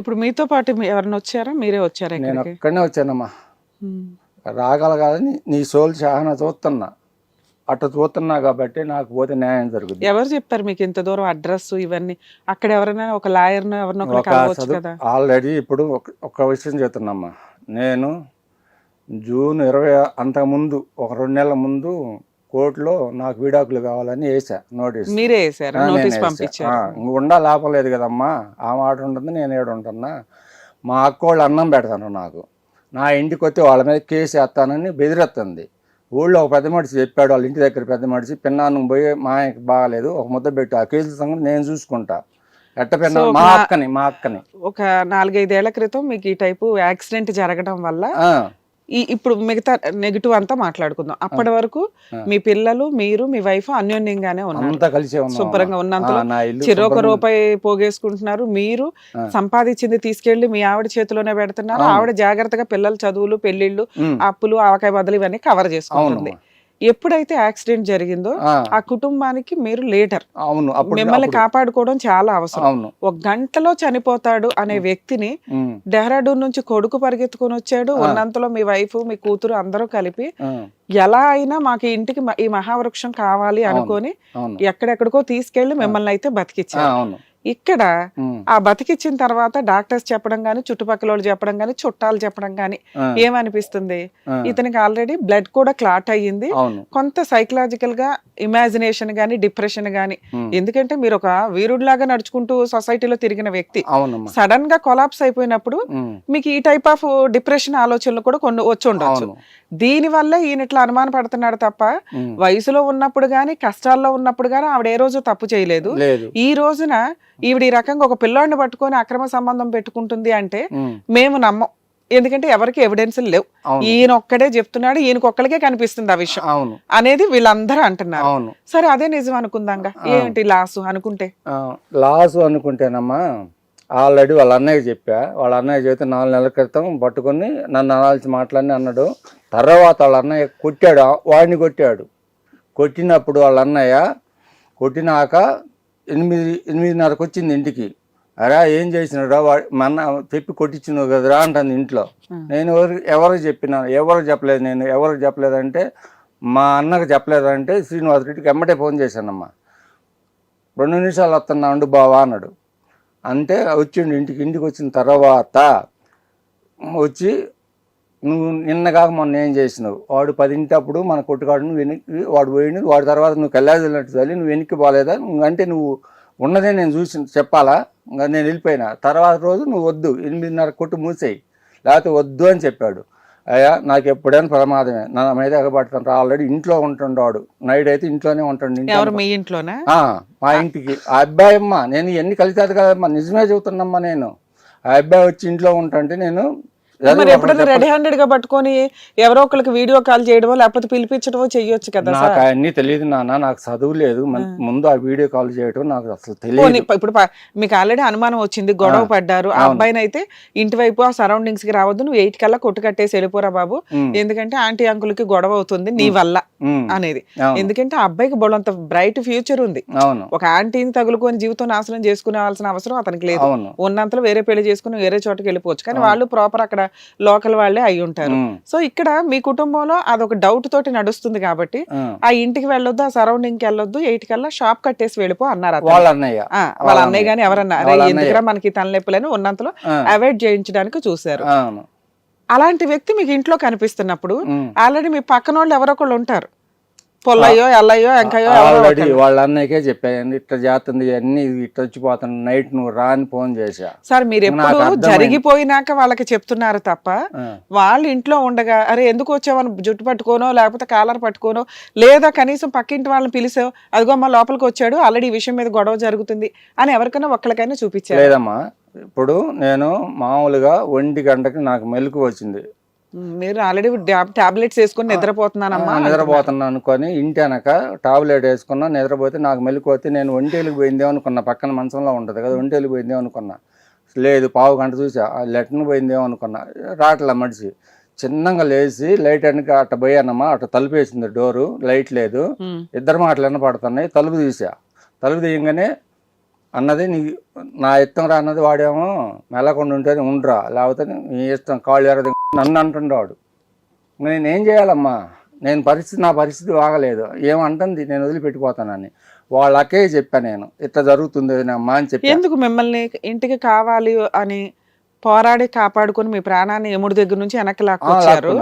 ఇప్పుడు మీతో పాటు ఎవరైనా వచ్చారా? మీరే వచ్చారా నేను ఒక్కడనే వచ్చానమ్మా. ఉమ్. రాగల కాదని నీ సోల్ చాలా చూస్తున్నా. అట్లా చూస్తున్నా కాబట్టి నాకు పోతే న్యాయం జరుగుతుంది ఎవరు చెప్పారు మీకు ఇంత దూరం అడ్రస్ ఇవన్నీ? అక్కడ ఎవరైనా ఒక లాయర్ ఎవరినో ఒకరు ఒక కలవచ్చు చదువు కదా? ఆల్రెడీ ఇప్పుడు ఒక- ఒక విషయం చెప్తున్నామ్మా. నేను జూన్ ఇరవై అంతకుముందు ఒక రెండు నెలల ముందు కోర్టులో నాకు విడాకులు కావాలని వేసా నోటీస్. మీరే వేసారు నోటీస్. పంపించారు. ఉండా కదమ్మా. ఆ మాట ఉంటుంది నేను ఏడు ఉంటున్నా. మా అక్క వాళ్ళు అన్నం పెడతాను నాకు. నా ఇంటికి వచ్చి వాళ్ళ మీద కేసు వేస్తానని బెదిరెత్తుంది ఊళ్ళో ఒక పెద్ద మనిషి చెప్పాడు వాళ్ళ ఇంటి దగ్గర పెద్ద మనిషి పిన్నాను పోయి మా ఆయనకి బాగాలేదు ఒక ముద్ద పెట్టు ఆ కేసుల సంగతి నేను చూసుకుంటా. ఎట్ట పిన్నా మా అక్కని మా అక్కని. ఒక నాలుగైదేళ్ళ క్రితం మీకు ఈ టైపు యాక్సిడెంట్ జరగడం వల్ల ఈ ఇప్పుడు మిగతా నెగిటివ్ అంతా మాట్లాడుకుందాం. అప్పటి వరకు. మీ పిల్లలు మీరు మీ వైఫ్ అన్యోన్యంగానే ఉన్నారు. శుభ్రంగా ఉన్నంతలో చిరొక రూపాయి పోగేసుకుంటున్నారు. మీరు. సంపాదించింది తీసుకెళ్ళి మీ ఆవిడ చేతిలోనే పెడుతున్నారు. ఆవిడ జాగ్రత్తగా పిల్లల చదువులు పెళ్ళిళ్ళు అప్పులు ఆవకాయ బదులు ఇవన్నీ కవర్ చేసుకుంటుంది. ఎప్పుడైతే యాక్సిడెంట్ జరిగిందో ఆ, కుటుంబానికి మీరు లీడర్. అవును అప్పుడు మిమ్మల్ని కాపాడుకోవడం చాలా అవసరం. అవును. ఒక గంటలో చనిపోతాడు అనే వ్యక్తిని డెహ్రాడూన్ నుంచి కొడుకు పరిగెత్తుకొని వచ్చాడు. ఉన్నంతలో మీ వైఫ్ మీ కూతురు అందరూ కలిపి ఎలా అయినా మాకు ఇంటికి ఈ మహావృక్షం కావాలి అనుకొని ఎక్కడెక్కడికో తీసుకెళ్ళి మిమ్మల్ని అయితే బతికిచ్చారు. ఇక్కడ ఆ బతికిచ్చిన తర్వాత డాక్టర్స్ చెప్పడం గాని చుట్టుపక్కల వాళ్ళు చెప్పడం గాని చుట్టాలు చెప్పడం గాని ఏమనిపిస్తుంది? ఇతనికి ఆల్రెడీ బ్లడ్ కూడా క్లాట్ అయ్యింది. కొంత సైకలాజికల్గా ఇమాజినేషన్ గాని డిప్రెషన్ గాని. ఎందుకంటే మీరు ఒక వీరుడిలాగా నడుచుకుంటూ సొసైటీలో తిరిగిన వ్యక్తి సడన్గా కొలాప్స్ అయిపోయినప్పుడు మీకు ఈ టైప్ ఆఫ్ డిప్రెషన్ ఆలోచనలు కూడా కొన్ని వచ్చి అవును. దీని వల్ల ఈయన ఇట్లా అనుమాన పడుతున్నాడు తప్ప వయసులో ఉన్నప్పుడు గాని కష్టాల్లో ఉన్నప్పుడు గాని ఆవిడ ఏ రోజు తప్పు చేయలేదు. లేదు. ఈ రోజున ఈవిడ ఈ రకంగా ఒక పిల్లోడిని పట్టుకొని అక్రమ సంబంధం పెట్టుకుంటుంది అంటే మేము నమ్మం. ఎందుకంటే ఎవరికి ఎవిడెన్స్ లేవు. ఈయన ఒక్కడే చెప్తున్నాడు ఈయనకి ఒక్కడికే కనిపిస్తుంది ఆ విషయం. అవును. అనేది వీళ్ళందరూ అంటున్నారు. అవును. సరే అదే నిజం అనుకుందాంగా. ఏంటి లాసు అనుకుంటే? లాసు అనుకుంటేనమ్మా ఆల్రెడీ వాళ్ళ అన్నయ్య చెప్పా. వాళ్ళ అన్నయ్య చెబితే నాలుగు నెలల క్రితం పట్టుకొని నన్ను అనాల్సి మాట్లాడి అన్నాడు. తర్వాత వాళ్ళ అన్నయ్య కొట్టాడు. వాడిని కొట్టాడు. కొట్టినప్పుడు వాళ్ళ అన్నయ్య కొట్టినాక ఎనిమిది ఎనిమిదిన్నరకు వచ్చింది ఇంటికి. అరా ఏం చేసినాడా వాడు మన చెప్పి కొట్టించినావు కదరా అంటుంది ఇంట్లో. నేను ఎవరు ఎవరికి చెప్పినా ఎవరికి చెప్పలేదు నేను ఎవరికి చెప్పలేదంటే మా అన్నకు చెప్పలేదంటే శ్రీనివాస్ రెడ్డికి ఎమ్మటే ఫోన్ చేశానమ్మా. రెండు నిమిషాలు వస్తున్నా ఉండు బావా అన్నాడు. అంటే వచ్చిండు ఇంటికి ఇంటికి వచ్చిన తర్వాత వచ్చి నువ్వు నిన్నగాక మొన్న ఏం చేసినావు? వాడు పదింటప్పుడు మన కొట్టుకాడు నువ్వు వెనక్కి వాడు పోయిండు వాడి తర్వాత నువ్వు కళ్ళాదినట్టు చల్లి నువ్వు వెనక్కి పోలేదా? అంటే నువ్వు ఉన్నదే నేను చూసి చెప్పాలా? ఇంకా నేను వెళ్ళిపోయినా. తర్వాత రోజు నువ్వు వద్దు ఎనిమిదిన్నర కొట్టు మూసేయి. లేకపోతే వద్దు అని చెప్పాడు. అయ్యా నాకు ఎప్పుడైనా ప్రమాదమే. నా మీద ఎగబడుతుంటారు ఆల్రెడీ ఇంట్లో ఉంటుండవాడు నైట్ అయితే ఇంట్లోనే ఉంటాడు మీ ఇంట్లోనా? మా ఇంటికి. ఆ అబ్బాయి అమ్మ నేను ఎన్ని కలిసాదు కదమ్మా? నిజమే చెబుతున్నమ్మా నేను. ఆ అబ్బాయి వచ్చి ఇంట్లో ఉంటాంటే నేను మరి ఎప్పుడైనా రెడీ హ్యాండెడ్గా పట్టుకొని ఎవరో ఒకరికి వీడియో కాల్ చేయడమో లేకపోతే పిలిపించడమో చెయ్యొచ్చు కదా నాకు సార్? అవన్నీ తెలియదు నాన్న నాకు చదువు లేదు. ముందు ఆ వీడియో కాల్ చేయడం నాకు అసలు తెలియదు ఇప్పుడు మీకు ఆల్రెడీ అనుమానం వచ్చింది గొడవ పడ్డారు. ఆ అబ్బాయిని అయితే ఇంటి వైపు ఆ సరౌండింగ్స్కి రావద్దు నువ్వు ఎయిట్ కల్లా కొట్టు కట్టేసి వెళ్ళిపోరా బాబు. ఎందుకంటే ఆంటీ అంకుల్కి గొడవ అవుతుంది నీ వల్ల అనేది. ఎందుకంటే ఆ అబ్బాయికి బోడంత బ్రైట్ ఫ్యూచర్ ఉంది. ఒక ఆంటీని తగులుకొని జీవితం నాశనం చేసుకునేవాల్సిన అవసరం అతనికి లేదు. ఉన్నంతలో వేరే పెళ్ళి చేసుకుని వేరే చోటకి వెళ్ళిపోవచ్చు. కానీ వాళ్ళు ప్రాపర్ అక్కడ లోకల్ వాళ్ళే అయి ఉంటారు. సో ఇక్కడ మీ కుటుంబంలో అదొక డౌట్ తోటి నడుస్తుంది కాబట్టి ఆ. ఇంటికి వెళ్ళొద్దు ఆ సరౌండింగ్కి వెళ్ళొద్దు ఎయిట్ కల్లా షాప్ కట్టేసి వెళ్ళిపో అన్నారు. వాళ్ళ అన్నయ్య. వాళ్ళ అన్నయ్య. గాని ఎవరన్నా? ఎందుకురా మనకి తలనొప్పులని ఉన్నంతలో అవాయిడ్ చేయించడానికి చూశారు. అలాంటి వ్యక్తి మీకు ఇంట్లో కనిపిస్తున్నప్పుడు. ఆల్రెడీ మీ పక్కన వాళ్ళు ఎవరో ఒకళ్ళు ఉంటారు. పొల్లయ్యో ఎల్లయ్యో ఎంకయ్యో ఆల్రెడీ. వాళ్ళ అన్నయ్యకే చెప్పాను ఇట్లా చేస్తుంది అన్ని ఇట్లా వచ్చిపోతాను నైట్ నువ్వు రాని ఫోన్ చేశా సార్ మీరు ఎప్పుడు. జరిగిపోయినాక వాళ్ళకి చెప్తున్నారు తప్ప వాళ్ళు ఇంట్లో ఉండగా అరే ఎందుకు వచ్చావని జుట్టు పట్టుకోనో లేకపోతే కాలర్ పట్టుకోనో లేదా కనీసం పక్కింటి వాళ్ళని పిలిచావు అదిగో అమ్మ లోపలికి వచ్చాడు ఆల్రెడీ ఈ విషయం మీద గొడవ జరుగుతుంది అని ఎవరికైనా ఒక్కరికైనా చూపించారు లేదమ్మా ఇప్పుడు నేను మామూలుగా ఒంటి గంటకి నాకు మెలకు వచ్చింది మీరు ఆల్రెడీ టాబ్లెట్స్ వేసుకొని నిద్రపోతున్నానమ్మా ఆ, నిద్రపోతున్నా అనుకొని ఇంటి అనక టాబ్లెట్ వేసుకున్నా నిద్రపోతే నాకు మెలకు వస్తే నేను ఒంటేలకు పోయిందే అనుకున్నా. పక్కన మంచంలో ఉంటుంది కదా ఒంటేలకు పోయిందే అనుకున్నా. లేదు పావు గంట చూసా లెట్ను పోయిందేమో అనుకున్నా. రాట్ల మడిచి చిన్నగా లేచి లైట్ వెనక అట్ట పోయానమ్మా అట్ట తలుపు వేసింది డోరు లైట్ లేదు. ఇద్దరు మాటలు వినపడుతున్నాయి తలుపు తీసా. తలుపు తీయగానే అన్నది నీ నా ఇష్టం రా అన్నది వాడేమో మెల్లకుండా ఉంటేనే ఉండరా. లేకపోతే నీ ఇష్టం కాళ్ళు ఎరది నన్ను అంటుండేవాడు. నేనేం చేయాలమ్మా? నేను పరిస్థితి నా పరిస్థితి బాగలేదు. ఏమంటుంది నేను వదిలిపెట్టిపోతానని వాళ్ళకే చెప్పాను నేను. ఇట్లా జరుగుతుంది అమ్మా అని చెప్పి. ఎందుకు మిమ్మల్ని ఇంటికి కావాలి అని పోరాడి కాపాడుకొని మీ ప్రాణాన్ని ఎముడి దగ్గర నుంచి వెనక్కి లాక్కొచ్చారు.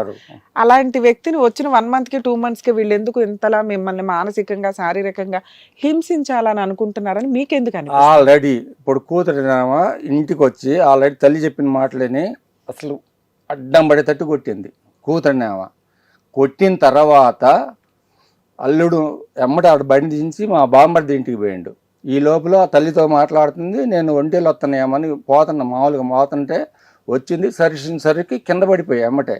అలాంటి వ్యక్తిని వచ్చిన వన్ మంత్కి టూ మంత్స్కి వీళ్ళు ఎందుకు ఇంతలా మిమ్మల్ని మానసికంగా శారీరకంగా హింసించాలని అనుకుంటున్నారని మీకెందుకు అనిపిస్తుంది? ఆల్రెడీ ఇప్పుడు కూతురునేమో ఇంటికి వచ్చి ఆల్రెడీ తల్లి చెప్పిన మాటలని అసలు అడ్డం పడేటట్టు కొట్టింది కూతురునేమో కొట్టిన తర్వాత అల్లుడు ఎమ్మటి ఆడ బండి దించి మా బామ్మడి ఇంటికి పోయిండు. ఈ లోపల తల్లితో మాట్లాడుతుంది నేను ఒంటేలు వస్తున్నాయేమని పోతున్నా. మామూలుగా పోతుంటే వచ్చింది సరికి కింద పడిపోయి ఎమ్మటే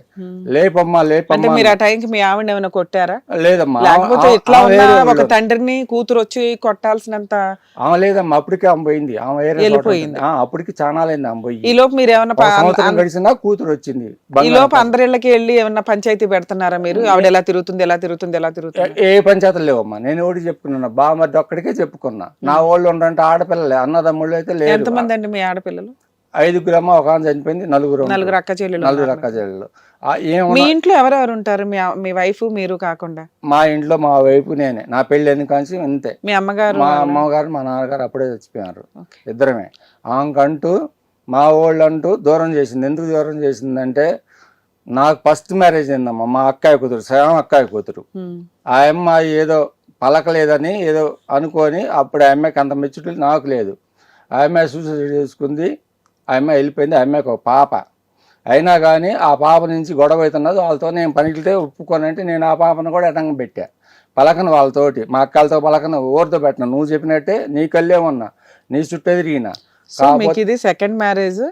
లేపమ్మా లేపమ్మా మీరు ఆ టైంకి మీ ఆవిడ ఏమైనా కొట్టారా? లేదమ్మా. ఎట్లా ఒక. తండ్రిని కూతురు వచ్చి కొట్టాల్సినంత ఆమె లేదమ్మా అప్పటికే ఆమె పోయింది. ఆమె వెళ్ళిపోయింది. అప్పటికి చాలా లేంది ఆమె పోయి. ఈ లోపు మీరు సంవత్సరం అన్- గడిచినా కూతురు వచ్చింది ఈ లోపు. అందరిళ్ళకి వెళ్ళి ఏమన్నా పంచాయతీ పెడుతున్నారా మీరు? ఆవిడ ఎలా తిరుగుతుంది ఎలా తిరుగుతుంది ఎలా తిరుగుతుంది? ఏ పంచాయతీలు లేవమ్మా. నేను ఒకటి చెప్పుకున్నా బామర్ది ఒక్కడికే చెప్పుకున్నా. నా వాళ్ళు ఉండంటే ఆడపిల్లలే అన్నదమ్ముళ్ళు అయితే లేదు ఎంతమంది అండి మీ ఆడపిల్లలు? ఐదుగురమ్మ ఒక ఆమె చనిపోయింది నలుగురు. నలుగురు అక్క చెల్లెలు నలుగురు. అక్క చెల్లెలు. మీ ఇంట్లో ఎవరెవరు ఉంటారు? మీ మీ వైఫ్ మీరు కాకుండా? మా ఇంట్లో మా వైపు నేనే. నా పెళ్ళి ఎన్ని కాంచి అంతే. మీ అమ్మగారు మా అమ్మగారు మా నాన్నగారు అప్పుడే చచ్చిపోయారు ఓకే. ఇద్దరమే. ఆమెకంటూ మా వాళ్ళు అంటూ దూరం చేసింది. ఎందుకు దూరం చేసిందంటే నాకు ఫస్ట్ మ్యారేజ్ అయిందమ్మా. మా అక్కాయి కూతురు సగం అక్కాయి కూతురు. ఆ అమ్మాయి ఏదో పలకలేదని ఏదో అనుకొని అప్పుడు ఆ అమ్మాయికి అంత మెచ్యూరిటీ నాకు లేదు. ఆ అమ్మాయి సూసైడ్ చేసుకుంది. ఆ అమ్మాయి వెళ్ళిపోయింది ఆ అమ్మాయికి ఒక పాప. అయినా కానీ ఆ పాప నుంచి గొడవ అవుతున్నది వాళ్ళతో నేను పనికితే ఒప్పుకోనంటే నేను ఆ పాపను కూడా ఎటంగా పెట్టా. పలకను వాళ్ళతోటి మా అక్కలతో పలకను ఊరితో పెట్టిన? నువ్వు చెప్పినట్టే నీ కళ్ళే ఉన్నా నీ చుట్టూ సో మీకు ఇది second marriage.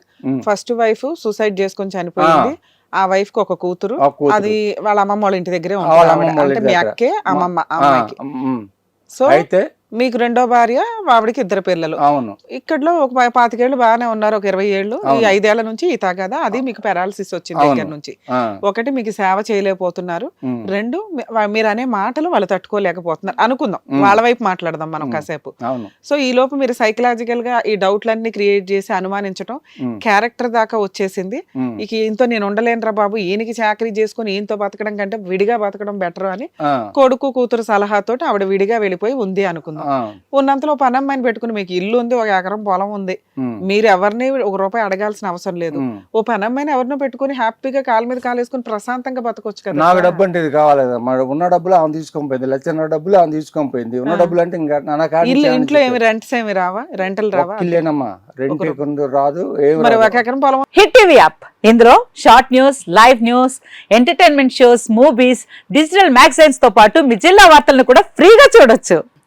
First wife suicide చేసుకొని చనిపోయింది. ఆ. వైఫ్కి ఒక కూతురు. అది వాళ్ళ అమ్మమ్మ వాళ్ళ ఇంటి దగ్గరే ఉంటుంది మీ. అక్కే అమ్మమ్మ అమ్మాయికి. సో అయితే మీకు రెండో భార్య ఆవిడకి ఇద్దరు పిల్లలు అవును ఇక్కడలో ఒక పా- పాతికేళ్ళు బాగానే ఉన్నారు ఒక ఇరవై ఏళ్ళు ఈ. ఐదేళ్ళ నుంచి ఈ తగాదా అది మీకు పెరాలసిస్ వచ్చింది. దగ్గర నుంచి ఒకటి మీకు సేవ చేయలేకపోతున్నారు. రెండు మీరు అనే మాటలు వాళ్ళు తట్టుకోలేకపోతున్నారు అనుకుందాం. వాళ్ళ వైపు మాట్లాడదాం మనం. కాసేపు సో ఈ లోపు మీరు సైకలాజికల్గా ఈ డౌట్లన్నీ క్రియేట్ చేసి అనుమానించడం. క్యారెక్టర్ దాకా వచ్చేసింది. ఇక ఈయనతో నేను ఉండలేనురా బాబు ఈయనకి చాకరీ చేసుకుని ఈయనతో బతకడం కంటే విడిగా బతకడం బెటర్ అని కొడుకు కూతురు సలహాతోటి ఆవిడ విడిగా వెళ్ళిపోయి ఉంది అనుకుందాం ఆ, ఉన్నంతలో పని అమ్మాయిని పెట్టుకుని మీకు ఇల్లు ఉంది ఒక ఎకరం పొలం ఉంది. మీరు ఎవరిని ఒక రూపాయి అడగాల్సిన అవసరం లేదు. ఓ పని అమ్మాయిని ఎవరినో పెట్టుకుని హ్యాపీగా కాలు మీద కాలు వేసుకుని ప్రశాంతంగా బతకొచ్చు కదా నాకు డబ్బు అంటే ఇది కావాలి ఉన్న డబ్బులు ఆమె తీసుకొని పోయింది డబ్బులు ఆమె తీసుకొని పోయింది ఉన్న. డబ్బులు అంటే ఇంకా ఇల్లు ఇంట్లో ఏమి రెంట్స్ ఏమి రావా? రెంటలు రావా? ఇల్లేనమ్మా రెంట్ రాదు ఏమి మరి. ఒక ఎకరం పొలం హిట్ టీవీ యాప్. ఇందులో short news live news entertainment shows movies digital మ్యాగజైన్స్తో పాటు మీ జిల్లా వార్తలను కూడా ఫ్రీగా చూడొచ్చు.